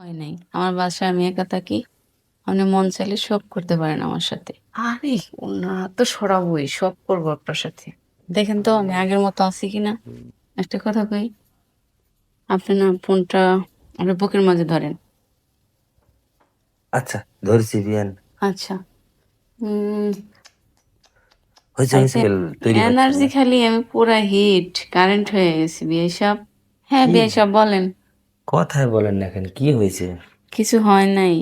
হয় নাই। আমার বাসায় আমি একা থাকি। আপনি মন চাইলে সব করতে পারেন আমার সাথে। আরে না তো সরাবই সব করব আপনার সাথে। দেখেন তো আমি আগের মতো আছি কিনা? একটা কথা কই আপনি না ফোনটা আপনার বুকের মাঝে ধরেন। আচ্ছা ধরছি বিয়ান আচ্ছা। এনার্জি খালি আমি পুরা হিট কারেন্ট হয়ে গেছি বিয়ে সব হ্যাঁ বিয়ে সব বলেন। কথায় বলেন না কেন? কি হয়েছে? কিছু হয় নাই।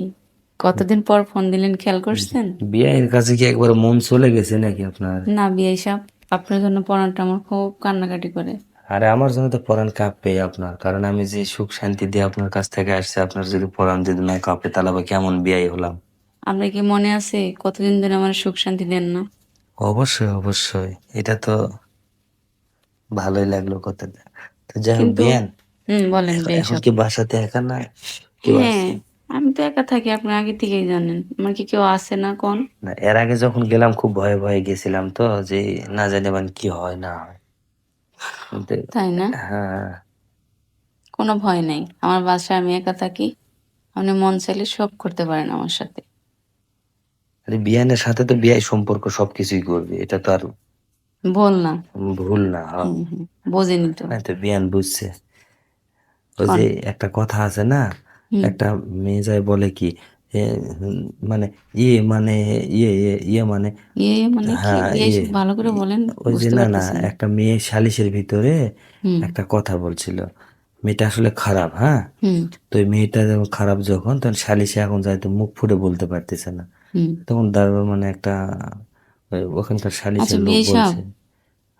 কতদিন পর ফোন দিলেন খেয়াল করছেন? বিয়ের কাছে কি একবার মন চলে গেছে নাকি আপনার? না বিয়ে সব আপনার জন্য পড়াটা আমার খুব কান্নাকাটি করে। আরে আমার জন্য তো পরাণ কাঁপবে আপনার কারণ আমি যে সুখ শান্তি দিয়ে আপনার কাছ থেকে আসছে আপনার যদি পরাণ যদি না কাঁপে তাহলে আবার কেমন বিয়াই হলাম? আপনার কি মনে আছে কতদিন ধরে আমার সুখ শান্তি দেন না? অবশ্যই অবশ্যই। এটা তো ভালোই লাগল কথাটা। তো যাই হোক বিয়ান হুম বলেন এখন কি বাসাতে একা না কেউ হ্যাঁ আছে? আমি তো একা থাকি আপনি আগে থেকেই জানেন। আমার কি কেউ আসে না কোন? না এর আগে যখন গেলাম খুব ভয়ে ভয়ে গেছিলাম তো যে না জানি মানে কি হয় না হয়। কিন্তু তাই না? হ্যাঁ। কোনো ভয় নাই। আমার বাসায় আমি একা থাকি। আপনি মন চাইলে সব করতে পারেন আমার সাথে। আরে বিয়ানের সাথে তো বিয়াই সম্পর্ক সবকিছুই করবে। এটা তো আর বল না। ভুল না হ্যাঁ। হুম, হুম, বোঝেনি তো। না তো বিয়ান বুঝছে। ওই যে একটা কথা আছে না একটা মেয়ে যায় বলে কি মানে ইয়ে মানে ইয়ে ইয়ে ইয়ে মানে ইয়ে মানে কি? হ্যাঁ, ইয়ে ইয়ে। ভালো করে বলেন ওই যে না না একটা মেয়ে সালিশের ভিতরে একটা কথা বলছিল মেয়েটা আসলে খারাপ হ্যাঁ? তো ওই মেয়েটা যখন খারাপ যখন তখন সালিশে এখন যাইতো মুখ ফুটে বলতে পারতেছে না। তখন দারোগা মানে একটা ওখানকার সালিশের আচ্ছা, লোক বলছে।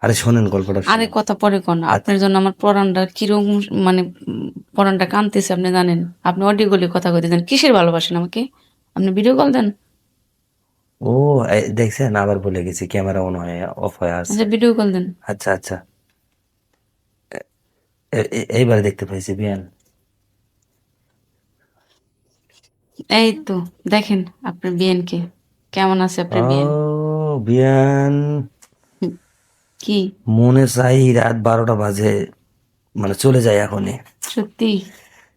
আরে শোনেন গল্পটা আরে কথা পরে কোন? আচ্ছা। আপনার জন্য আমার পরানটা কীরকম মানে পরানটা কানতেছে আপনি জানেন? আপনি অডিও গলি কথা কইতে দেন। কিসের ভালোবাসেন আমাকে? আপনি ভিডিও কল দেন। ও দেখছেন আবার বলে গেছি ক্যামেরা অন হয়ে অফ হয়ে আছে আচ্ছা ভিডিও কল দেন। আচ্ছা আচ্ছা। এইবার দেখতে পাইছি বিয়ান। এই তো দেখেন আপনার বিয়েনকে। কেমন আছে আপনার বিয়েন? ও বিয়ান। কি? মনে চাই রাত বারোটা বাজে মানে চলে যায় এখনই। সত্যি?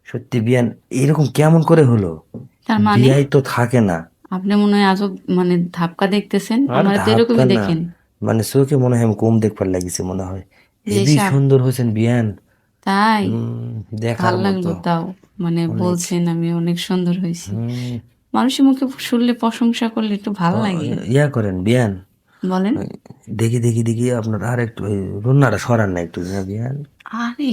সত্যি বিয়ান এরকম কেমন করে হলো? তার মানে? বিয়াই তো থাকে না। আপনি মনে হয় আজব মানে ধাপকা দেখতেছেন? আমার তো এরকমই দেখেন। মানে চোখে মনে হয় আমি কম দেখবার লাগিছে মনে হয়। হেবি সুন্দর হয়েছেন বিয়ান। তাই? হুম, দেখার লাগল তাও। মানে বলছেন আমি অনেক সুন্দর হয়েছি। মানুষের মুখে শুনলে প্রশংসা করলে একটু ভালো লাগে। ইয়া করেন বিয়ান। বলেন। দেখি দেখি দেখি আপনার আর একটু ওই সরান না একটু আরে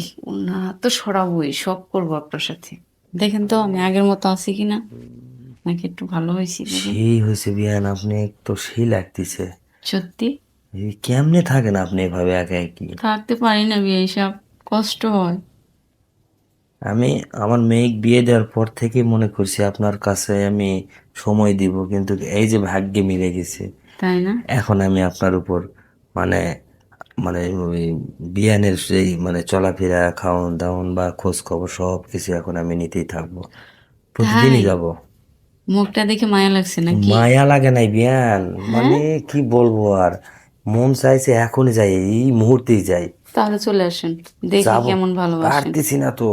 না তো সরাবই সব করব আপনার সাথে। দেখেন তো আমি আগের মতো আছি কিনা? নাকি একটু ভালো হয়েছি? সেই হয়েছে বিয়ান আপনি তো সেই লাগতেছে। সত্যি? কেমনে থাকেন আপনি এভাবে একা একই থাকতে পারি না বিয়ে সব কষ্ট হয়। আমি আমার মেয়ে বিয়ে দেওয়ার পর থেকে মনে করছি আপনার কাছে আমি সময় দিব কিন্তু এই যে ভাগ্যে মিলে গেছে। তাই না? এখন আমি আপনার উপর মানে মানে ওই বিয়ানের সেই মানে চলাফেরা খাওয়ান দাওয়ান বা খোঁজ খবর সব কিছু এখন আমি নিতেই থাকব। প্রতিদিনই যাব। মুখটা দেখে মায়া লাগছে নাকি? মায়া লাগে নাই বিয়ান। মানে কি বলব আর? মন চাইছে এখনই যাই এই মুহূর্তেই যাই। তাহলে চলে আসেন দেখি কেমন ভালোবাসেন। পারতেছি না তো।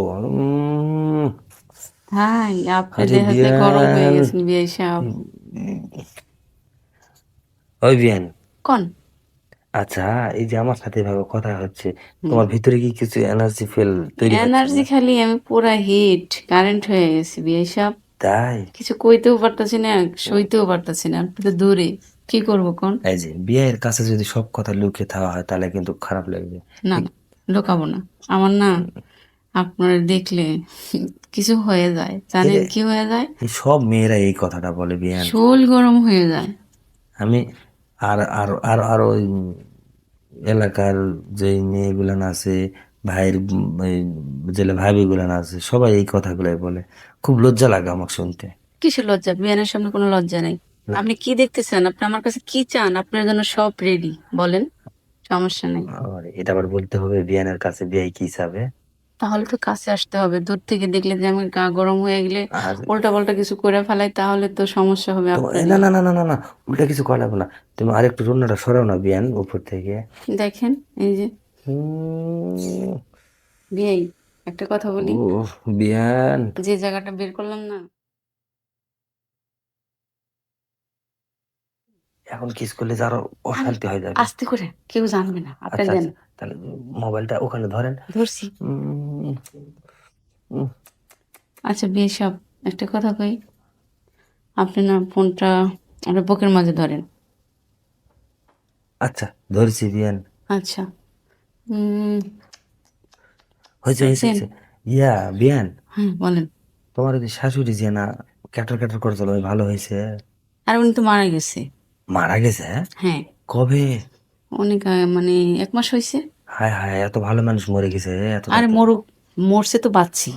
হাই আপনি দেহাতে গরম হয়ে গেছেন বিয়ে সব ওই বিয়ান কোন? আচ্ছা এই যে আমার সাথে এভাবে কথা হচ্ছে তোমার ভিতরে কি কিছু এনার্জি ফিল তৈরি হচ্ছে? এনার্জি খালি আমি পুরা হিট কারেন্ট হয়ে গেছি বিয়ে সব। তাই? কিছু কইতেও পারতাছি না সইতেও পারতাছি না আপনি তো দূরে। কি করব কোন? এই যে বিয়ের কাছে যদি সব কথা লুকিয়ে থাকা হয় তাহলে কিন্তু খারাপ লাগবে। না লুকাবো না। আমার না আপনারা দেখলে কিছু হয়ে যায়। জানেন কি হয়ে যায়? এই সব মেয়েরা এই কথাটা বলে বিয়ান। শোল গরম হয়ে যায়। আমি আর আর আর আর ওই এলাকার যে মেয়েগুলান আছে ভাইয়ের জেলে ভাবিগুলান আছে সবাই এই কথাগুলাই বলে। খুব লজ্জা লাগে আমাকে শুনতে। কিসের লজ্জা? বিয়ানের সামনে কোনো লজ্জা নেই। আপনি কি দেখতেছেন? আপনি আমার কাছে কি চান? আপনার জন্য সব রেডি বলেন সমস্যা নেই। এটা আবার বলতে হবে বিয়ানের কাছে বিয়ে কি চাবে তাহলে তো কাছে আসতে হবে। দূর থেকে দেখলে যে আমি গা গরম হয়ে গেলে উল্টা পাল্টা কিছু করে ফেলাই তাহলে তো সমস্যা হবে আপনার না না না না না না উল্টা কিছু করা লাগবে না। তুমি আরেকটু রান্নাটা সরাও না বিয়ান উপর থেকে। দেখেন এই যে বিয়েই একটা কথা বলি। ও বিয়ান। যে জায়গাটা বের করলাম না এখন কিস করলে যে আরও অশান্তি হয়ে যাবে? আস্তে করে কেউ জানবে না। আপনি আচ্ছা দেন। আচ্ছা তাহলে মোবাইলটা ওখানে ধরেন। ধরছি। আচ্ছা বিয়ে সব একটা কথা কই। আপনি না ফোনটা আপনার বুকের মাঝে ধরেন। আচ্ছা ধরছি বিয়ান। আচ্ছা হয়েছে হয়েছে ইয়া বিয়ান। হ্যাঁ বলেন। তোমার ওই যে শাশুড়ি যে না ক্যাটার ক্যাটার করে চলো ভালো হয়েছে? আর উনি তো মারা গেছে। মারা গেছে? হ্যাঁ? কবে? অনেক আহ, মানে এক মাস হয়েছে হায় হায় এত ভালো মানুষ মরে গেছে এত আরে মরুক মরছে তো বাচ্চি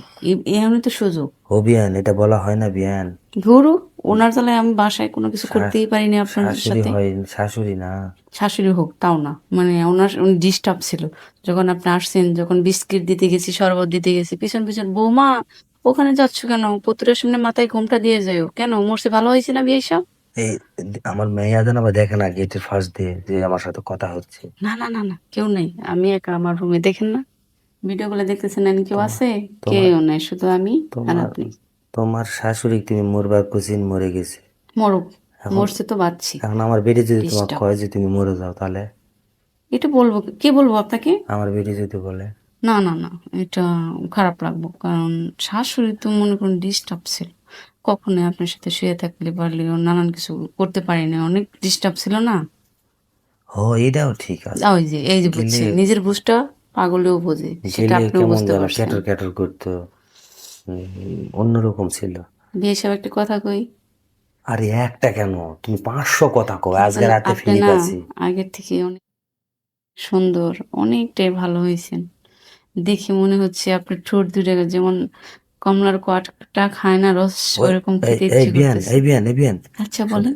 এমনি তো সুযোগ। ও বিয়ান এটা বলা হয় না বিয়ান। ধরু ওনার তাহলে আমি বাসায় কোনো কিছু করতেই পারিনি আপনাদের শাশুড়ি সাথে। হয় শাশুড়ি না। শাশুড়ি হোক তাও না। মানে ওনার ডিস্টার্ব ছিল। যখন আপনি আসছেন যখন বিস্কিট দিতে গেছি শরবত দিতে গেছি পিছন পিছন বৌমা ওখানে যাচ্ছ কেন? পুত্রের সামনে মাথায় ঘুমটা দিয়ে যাও কেন? মরছে ভালো হয়েছে না বিয়ে সব? এই আমার মেয়ে আদান আবার দেখে না গেটের ফার্স্ট দিয়ে যে আমার সাথে কথা হচ্ছে। না না না না কেউ নেই। আমি একা আমার রুমে দেখেন না। ভিডিও গুলো দেখতেছেন না কেউ আছে? কেউ নাই শুধু আমি আর আপনি। তোমার শাশুড়ি তুমি মরবার কুচিন মরে গেছে? মরুক। মরছে তো বাচ্চি। এখন আমার বেটি যদি তোমার. কয় যে তুমি মরে যাও তাহলে? এটা বলব কি বলব আপনাকে? আমার বেটি যদি বলে। না না না এটা খারাপ লাগবো। কারণ শাশুড়ি তো মনে করুন ডিস্টার্ব ছিল। কখনোই আপনার সাথে শুয়ে থাকলে পারলে নানান কিছু করতে পারিনি। অনেক ডিস্টার্ব ছিল না? ও এটাও ঠিক আছে। ওই যে এই যে বুঝছে নিজের বুঝটা পাগলেও বোঝে সেটা গেলে আপনিও বুঝতে পারছেন। ক্যাটর ক্যাটর করতো। অন্যরকম ছিল। বিয়ে সব একটা কথা কই? আরে একটা কেন? তুমি পাঁচশো কথা কো আজকে রাতে আপনি না আছি। আগের থেকে অনেক সুন্দর অনেকটাই ভালো হয়েছেন। দেখে মনে হচ্ছে আপনার ঠোঁট দুটো যেমন কমলার কোয়াটা খায় না রস ওরকম খেতে ইচ্ছে করতেছে। এই বিয়ান আচ্ছা বলেন।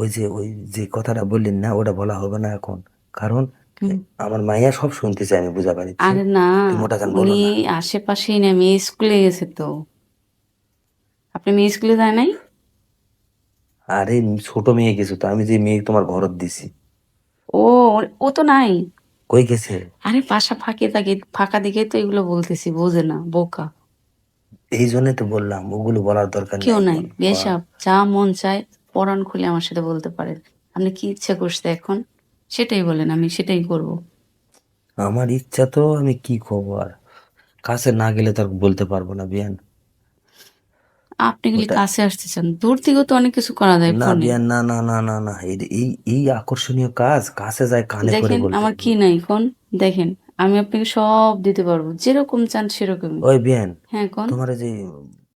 ওই যে ওই যে কথাটা বললেন না ওটা বলা হবে না এখন। কারণ আমার মাইয়া সব শুনতে চাই আমি বুঝা পারি আরে না উনি আশেপাশেই না মেয়ে স্কুলে গেছে তো। আপনি মেয়ে স্কুলে যায় নাই? আরে ছোট মেয়ে গেছো তো আমি যে মেয়ে তোমার ঘরত দিছি। ও ও তো নাই? কই গেছে? আরে বাসা ফাঁকে থাকে ফাঁকা দিকে তো এগুলো বলতেছি বোঝে না বোকা। এই জন্য তো বললাম ওগুলো বলার দরকার কেউ নাই। বেশাব যা মন চায় পরাণ খুলে আমার সাথে বলতে পারেন। আপনি কি ইচ্ছা করছে এখন? সেটাই বলেন আমি সেটাই করব। আমার ইচ্ছা তো আমি কি করব আর? কাছে না গেলে তো আর বলতে পারব না বিয়ান। আপনি গেলে কাছে আসতে চান দূর থেকেও তো অনেক কিছু করা যায় না বিয়ান না না না না না এই এই আকর্ষণীয় কাজ কাছে যায় কানে করে দেখেন বলতে আমার কি নাই কোন দেখেন। আমি আপনাকে সব দিতে পারব। যেরকম চান সেরকম ওই বিয়ান হ্যাঁ কোন? তোমার যে